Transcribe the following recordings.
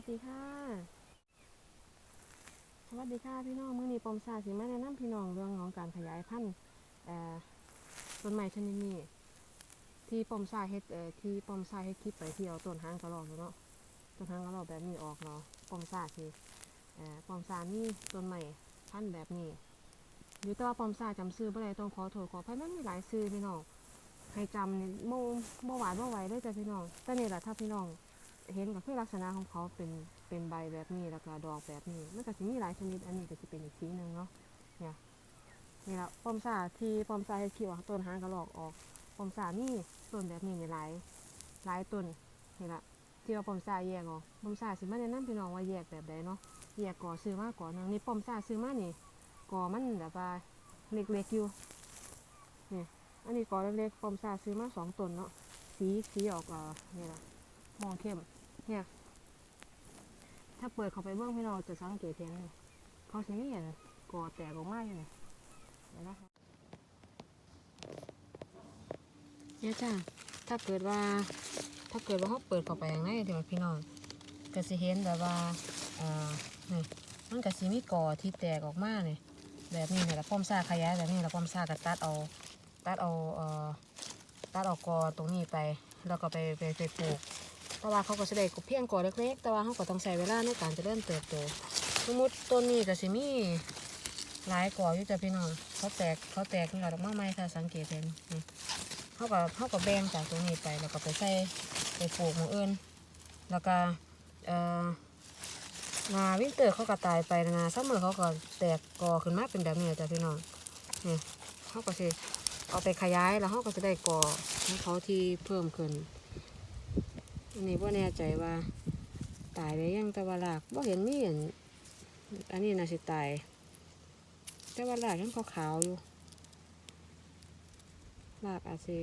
วัสดีค่ะ สวัสดีค่ะพี่น้องมื้อนี้ปอมซาสิมาแนะนำพี่น้องเรื่องของการขยายพันธุ์ต้นไม้ชนิดนี้ที่ปอมซาเฮ็ดที่ปอมซาเฮ็ดคลิปไปที่เอาต้นหางกระรอกเนาะต้นหางกระรอกแบบนี้ออกเนาะปอมซาสิปอมซานี่ต้นใหม่พันธุ์แบบนี้อยู่แต่ว่าปอมซาจำซื้อบ่ได้ต้องขอโทษขออภัยมันมีหลายซื้อพี่น้องให้จำนี่โมบ่หวานบ่ไหวเลยจ้ะพี่น้องแต่นี่แหละถ้าพี่น้อง เห็นก็คือลักษณะของเขาเป็นเป็นใบแบบนี้แล้วก็ดอกแบบนี้มันก็จะมีหลายชนิดอันนี้ก็จะเป็นอีกสีหนึ่งเนาะเนี่ยนี่ละปอมซาที่ปอมซาเฮ็ดคิวต้นหางกระหลอกออกปอมซานี่ต้นแบบนี้นี่หลายหลายต้นนี่ละที่ว่าปอมซาแยกออกปอมซาสิมาแนะนำพี่น้องว่าแยกแบบใดเนาะแยกก่อซื้อมาก่อนนึงนี่ปอมซาซื้อมานี่ก่อมันแบบว่าเล็กๆอยู่นี่อันนี้ก่อเล็กๆปอมซาซื้อมาสองต้นเนาะสีสีออกเอ่อนี่ละมองเข้ม เนี่ย ถ้าเปิดเข้าไปเบื้องพี่น้องจะสังเกตเห็นเขาจะมีอะไรก่อแตกออกมาอยู่เนี่ยนะคะเนี่ยจ้าถ้าเกิดว่า ถ้าเกิดว่าเขาเปิดเข้าไปอย่างไรเดี๋ยวพี่น้องก็จะเห็นแบบว่าอ่านี่มันก็สิมีก่อที่แตกออกมาเนี่ยแบบนี้เนี่ยละป้อมซาขยายแบบนี้ละป้อมซาก็ตัดเอาตัดเอาเอ่อตัดเอากอตรงนี้ไป แล้วก็ไปไปไปปลูก แต่ว่าเขาก็แสดงเพียงก่อเล็กๆ แต่ว่าเขาก็ต้องใช้เวลาในการจะเริ่มเติบโตสมมติต้นนี้ก็สิมีหลายก่ออยู่จ้ะพี่น้องเขาแตกเขาแตกขึ้นมาดอกไม้ไม้ถ้าสังเกตเห็นเขาก็เขาก็แบ่งจากตรงนี้ไปแล้วก็ไปใส่ไปปลูกหมู่อื่นแล้วก็เอ่อนาวินเตอร์เขาก็ตายไปนาซัมเมอร์เขาก็แตกกอขึ้นมาเป็นแบบนี้จ้ะพี่น้องนี่เขาก็สิเอาไปขยายแล้วเขาก็จะได้กอของเขาที่เพิ่มขึ้น อันนี้ว่าแน่ใจว่า ตายได้ยังแต่ว่าลากว่าเห็นมีอันอันนี้น่าสิตาย แต่ว่าลากยังขาวๆอยู่ลากอาจสิ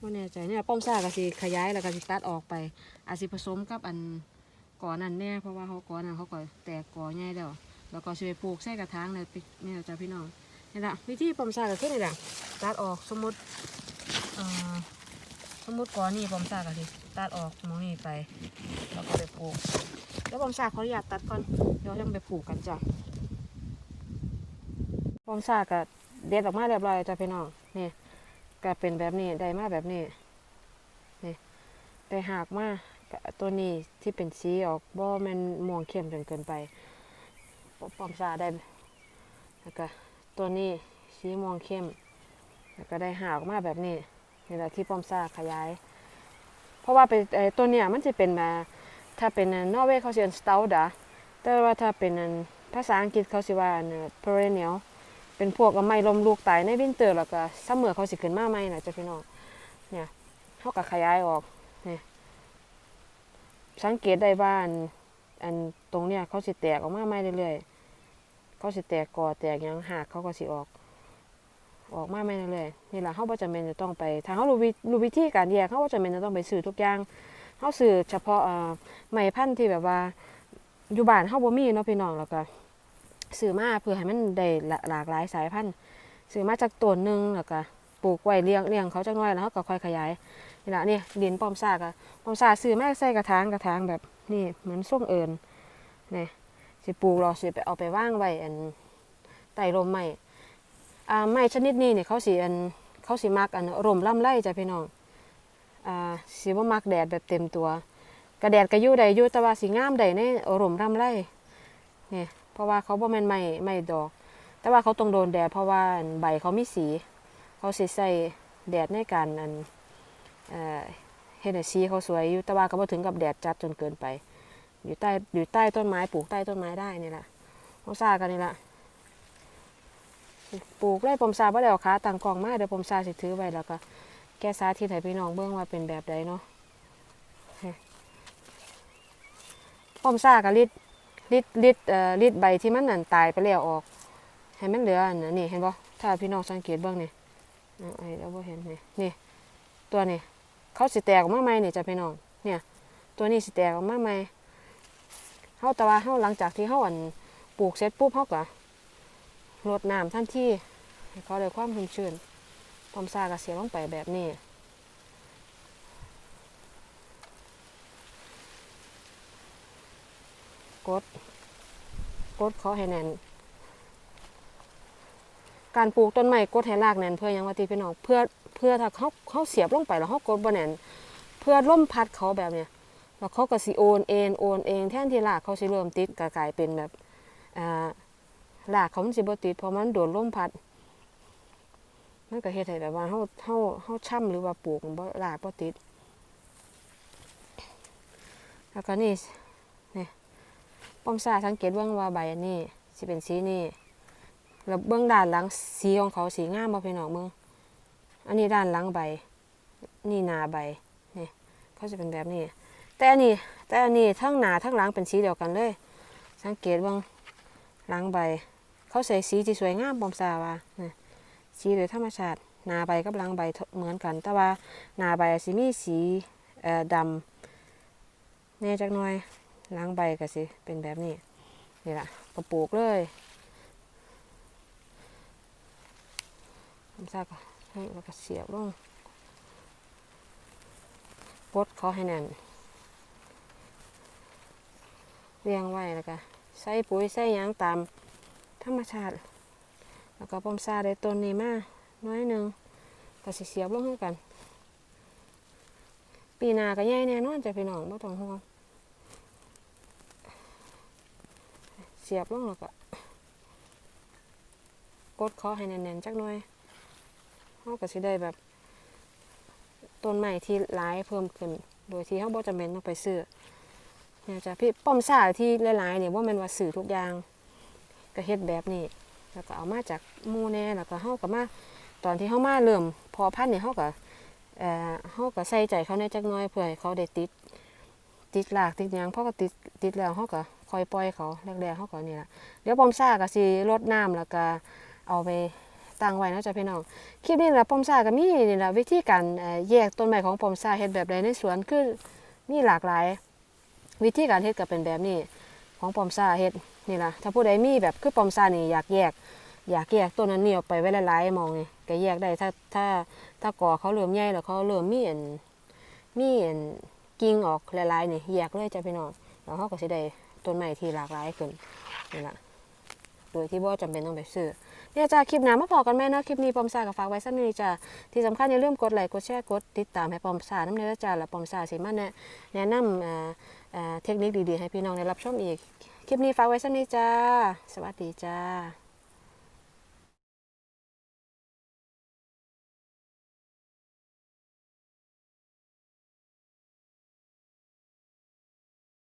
ว่าแน่ใจเนี่ยป้อมซ่าก็สิขยายแล้วก็สิตัดออกไป อาจสิผสมกับอันก่อนนั่นแน่เพราะว่าเขาก่อนนั้นเขาก็แตกก่อใหญ่แล้วแล้วก็สิไปปลูกใส่กระถางเลยนี่แหละจ้ะพี่น้องนี่แหละวิธีป้อมซ่าก็คือนี่แหละตัดออกสมมติสมมติก่อนนี่ผมสากะทิ ตัดออกมองนี่ไปแล้วก็ไปปลูกแล้วผมสาขออนุญาตตัดก่อนเดี๋ยวยังไปปลูกกันจ้ะผมสากะเด็ดออกมาเรียบร้อยจ้ะพี่น้องนี่ก็เป็นแบบนี้ได้มาแบบนี้นี่ได้หากมากตัวนี้ที่เป็นสีออกบ่มันม่วงเข้มจนเกินไปปอมสาได้แล้วก็ตัวนี้สีม่วงเข้มแล้วก็ได้หากออกมาแบบนี้นี่แหละที่ป้อมซาขยาย เพราะว่าเป็นตัวเนี้ยมันจะเป็นมาถ้าเป็นนอร์เวย์เขาเรียนสตาร์ดาแต่ว่าถ้าเป็นภาษาอังกฤษเขาสิว่าอัน perennial เป็นพวกไม้ลมลูกตายในวินเตอร์แล้วก็ซัมเมอร์เขาสิขึ้นมาใหม่นะจ้ะพี่น้องเนี่ยเขาก็ขยายออกนี่สังเกตได้ว่าอันตรงเนี้ยเขาสิแตกออกมาใหม่เรื่อยๆเขาสิแตกกอแตกยังหากเขาก็สิออก ออกมาไม่นเลยนี่แหละเขาบ่จำเป็นจะต้องไปทางเขารู้วิรู้วิธีการแยกเขาบ่จำเป็นจะต้องไปซื้อทุกอย่างเขาซื้อเฉพาะไม้พันธุ์ที่แบบว่าอยู่บ้านเขาบ่มีเนาะพี่น้องแล้วก็ซื้อมาเพื่อให้มันได้หลากหลายสายพันธุ์ซื้อมาจากต้นหนึ่งแล้วก็ปลูกไว้เลี้ยงเลี้ยงเขาจักหน่อยแล้วเขาก็ค่อยขยายนี่ละนี่ดินป้อมซากอะป้อมซาซื้อมาใส่กระถางกระถางแบบนี่เหมือนส้มเอิญนี่สิปลูกรอสิไปเอาไปว่างไว้อันใต้ร่มไม้ อ่าไม้ชนิดนี้เนี่ยเขาสีอันเขาสีมักอันร่มล่ำไรจ้ะพี่น้องอ่าสีว่ามักแดดแบบเต็มตัว กระแดดกระยู่ใดยู่แต่ว่าสีงามใดในร่มล่ำไรเนี่ยเพราะว่าเขาบ่แม่นไม้ไม้ดอก แต่ว่าเขาต้องโดนแดดเพราะว่าใบเขามีสี เขาสิใส่แดดในการอันเอ่อเฮ็ดให้สีเขาสวยอยู่แต่ว่าก็บ่ถึงกับแดดจัดจนเกินไป อยู่ใต้อยู่ใต้ต้นไม้ปลูกใต้ต้นไม้ได้นี่แหละเขาซากันนี่แหละ ปลูกไร่ปมซาบ่ได้เอาขาตั้งกล่องมาเดี๋ยวปมซาสิถือไว้แล้วก็ แก้สาธิตให้พี่น้องเบิ่งว่าเป็นแบบใดเนาะปมซาก็ริดริดริดเอ่อริดใบที่มันนั่นตายไปแล้วออก ให้มันเหลืออันนั้นนี่เห็นบ่ถ้าพี่น้องสังเกตเบิ่งนี่เอาไอ้เราบ่เห็นนี่นี่ ตัวนี้เขาสิแตกออกมาใหม่นี่จ้ะพี่น้องเนี่ยตัวนี้สิแตกออกมาใหม่เฮาแต่ว่าเฮาหลังจากที่เฮาอันปลูกเสร็จปุ๊บเฮาก็ รดน้ำทันทีให้เขาได้ความชุ่มชื้นความซากระเสียลงไปแบบนี้กดกดเขาให้แน่น การปลูกต้นไม้กดให้รากแน่นเพื่อยังว่าติพี่น้องเพื่อเพื่อถ้าเขาเขาเสียบลงไปแล้วเขากดบ่แน่นเพื่อล่มพัดเขาแบบเนี้ยแล้วเขาก็สิโอนเอ็นโอนเองแทนที่รากเขาสิเริ่มติดกลายเป็นแบบอ่า รากเขามันสิบ่ติดเพราะมันโดนลมพัด มันก็เฮ็ดให้แบบว่าเฮาเฮาเฮาช่ำหรือว่าปลูกมันบ่รากบ่ติด แล้วก็นี่นี่ป้อมซ่าสังเกตเบิ่งว่าใบอันนี้สิเป็นสีนี้แล้วเบื้องด้านหลังสีของเขาสีงามบ่พี่น้องมึงอันนี้ด้านหลังใบ นี่หน้าใบนี่เขาจะเป็นแบบนี้ แต่อันนี้แต่อันนี้ทั้งหน้าทั้งหลังเป็นสีเดียวกันเลย สังเกตเบิ่งหลังใบ เขาใส่สีที่สวยงามป้อมซาว่านี่สีโดยธรรมชาติหน้าใบกับหลังใบเหมือนกัน แต่ว่าหน้าใบสิมีสีเอ่อดำแน่จักหน่อยล้างใบก็สิเป็นแบบนี้นี่ล่ะก็ปลูกเลยทำซากก็ให้แล้วก็เสียบลงกดเขาให้แน่นเรียงไว้แล้วก็ใส่ปุ๋ยใส่ยางตาม ธรรมชาติ แล้วก็ปอมซาได้ต้นนี้มาน้อยหนึ่งก็สิเสียบลงให้กัน ปีนาก็ใหญ่แน่นอนจะพี่น้องบ่ต้องห่วงเสียบลงแล้วก็กดคอให้แน่นๆจักหน่อยเฮาก็สิได้แบบต้นไม้ที่หลายเพิ่มขึ้น โดยที่เฮาบ่จำเป็นต้องไปซื้อเนี่ยจ้ะพี่ป้อมซ่าที่หลายๆเนี่ยบ่แม่นว่าซื้อทุกอย่าง ก็เฮ็ดแบบนี้ แล้วก็เอามาจากหมู่แน่แล้วก็เฮาก็มาตอนที่เฮามาเริ่มพอพันธุ์นี่เฮาก็เอ่อเฮาก็ใส่ใจเขาในจักน่อยเพื่อให้เขาได้ติดติดหลากติดยังพอก็ติดติดแล้วเฮาก็คอยปล่อยเขาแรกๆเฮาก็นี่ล่ะเดี๋ยวปอมซ่าก็สิรดน้ำแล้วก็เอาไปตั้งไว้นะจ้ะพี่น้องคลิปนี้ล่ะปอมซ่าก็มีนี่ล่ะวิธีการแยกต้นไม้ของปอมซ่าเฮ็ดแบบใดในสวนคือมีหลากหลาย วิธีการเฮ็ดก็เป็นแบบนี้ ของปอมซาเฮ็ดนี่ล่ะถ้าผู้ใดมีแบบคือปอมซ่านี่อยากแยก อยากแยกต้นนั้นนี่ออกไปไว้หลายๆมองนี่ก็แยกได้ถ้าถ้าถ้าก่อเขาเริ่มใหญ่แล้วเขาเริ่มมีอันมีอันกิ่งออกหลายๆนี่แยกเลยจ้ะพี่น้องแล้วเขาก็สิได้ต้นไม้ที่หลากหลายขึ้นนี่ละโดยที่บ่จำเป็นต้องไปซื้อเนี่ยจ้าคลิปหน้ามาพอกันแม่เนาะคลิปนี้ปอมซากับฝากไว้สักนิดจ้าที่สำคัญอย่าลืมกดไลค์กดแชร์กดติดตามให้ปอมซาน้ำเนื้อจ้าและปอมซาสิมาแนะแนะนำ เทคนิคดีๆ ให้พี่น้องได้รับชมอีก คลิปนี้ฝากไว้สักนิดจ้า สวัสดีจ้า